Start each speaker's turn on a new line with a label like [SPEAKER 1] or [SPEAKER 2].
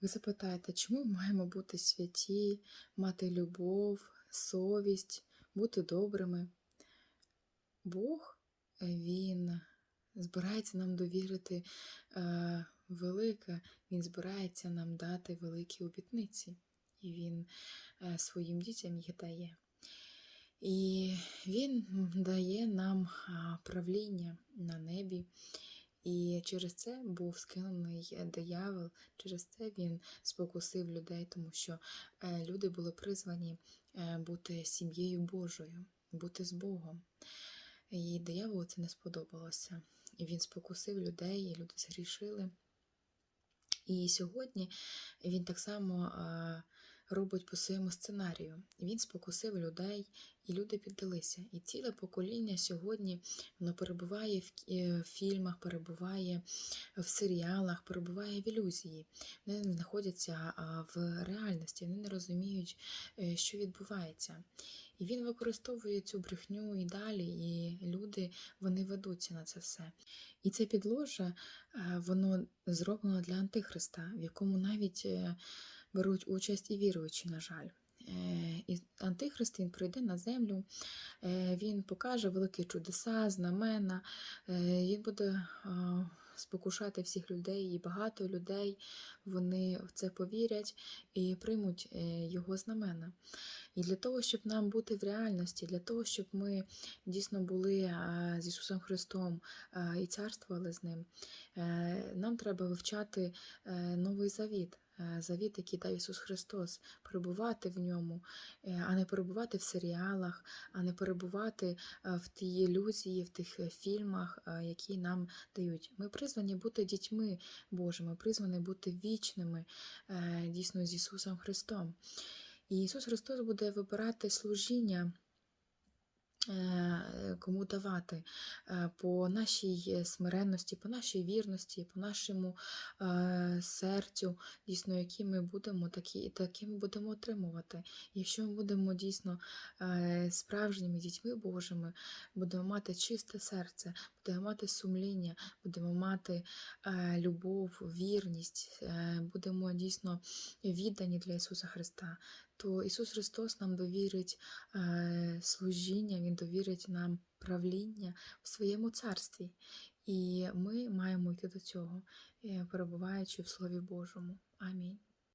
[SPEAKER 1] Ви запитаєте, чому маємо бути святі, мати любов, совість, бути добрими? Бог, е, Він збирається нам довірити е, велике, Він збирається нам дати великі обітниці, і Він е, своїм дітям їх дає. І Він дає нам правління на небі. І через це був скинений е, диявол, через це він спокусив людей, тому що е, люди були призвані е, бути сім'єю Божою, бути з Богом. І дияволу це не сподобалося. І він спокусив людей, і люди згрішили. І сьогодні він так само робить по своєму сценарію. Він спокусив людей, і люди піддалися. І ціле покоління сьогодні воно перебуває в е, фільмах, перебуває в серіалах, перебуває в ілюзії. Вони не знаходяться в реальності, вони не розуміють, е, що відбувається. І він використовує цю брехню і далі, і люди вони ведуться на це все. І це підложа, е, воно зроблено для Антихриста, в якому навіть беруть участь і віруючі, на жаль. Е, І Антихрист він прийде на землю, е, він покаже великі чудеса, знамена, е, він буде спокушати всіх людей, і багато людей вони в це повірять і приймуть його знамена. І для того, щоб нам бути в реальності, для того, щоб ми дійсно були з Ісусом Христом і царствували з Ним, нам треба вивчати новий завіт. Е, Завіт, який дав Ісус Христос, перебувати в ньому, е, а не перебувати в серіалах, а не перебувати е, в тій ілюзії, в тих фільмах, які нам дають. Ми призвані бути дітьми Божими, призвані бути вічними дійсно з Ісусом Христом. І Ісус Христос буде вибирати служіння. Е, Кому давати е, по нашій смиренності, по нашій вірності, по нашому е, серцю, дійсно, які ми будемо, такі, такі ми будемо отримувати. Якщо ми будемо дійсно справжніми дітьми Божими, будемо мати чисте серце, будемо мати сумління, будемо мати любов, вірність, будемо дійсно віддані для Ісуса Христа, то Ісус Христос нам довірить служіння, Він довірить нам правління в своєму царстві. І ми маємо йти до цього, е, перебуваючи в Слові Божому. Амінь.